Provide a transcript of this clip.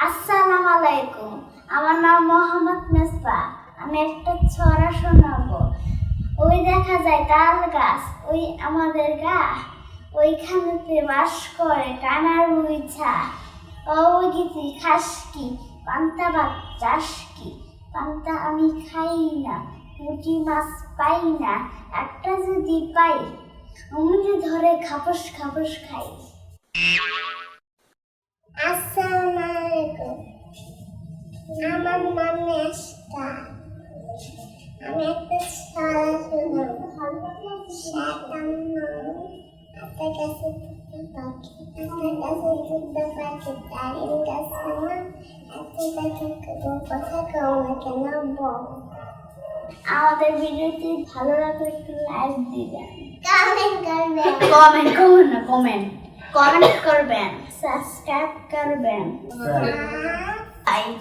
আসসালামু আলাইকুম। আমার নাম মোহাম্মদ মেসবা আমি একটা ছড়া শোনাবো। ওই দেখা যায় তাল গাছ, ওই আমাদের গা। ওইখানেতে বাস করে কানার মুইছা ওই গীতি, খাস কি? পান্তা ভাত চাস কি? পান্তা আমি খাই না পুঁটি মাছ পাই না, একটা যদি পাই অমনি ধরে খাপস খাপস খাই। আমার নাম নেস্তা আমি একটা ছড়া শোনাবো সাতান্ন আপনার কাছে আপনার কাছে দুটো পাখি তারিন গাছ আমার এত পাখি কথা কও না কেন বল আমাদের ভিডিওটি ভালো লাগলে একটু লাইক দিবেন। কমেন্ট করবেন। কমেন্ট করবেন না কমেন্ট কমেন্ট করবেন। সাবস্ক্রাইব করবেন। লাইক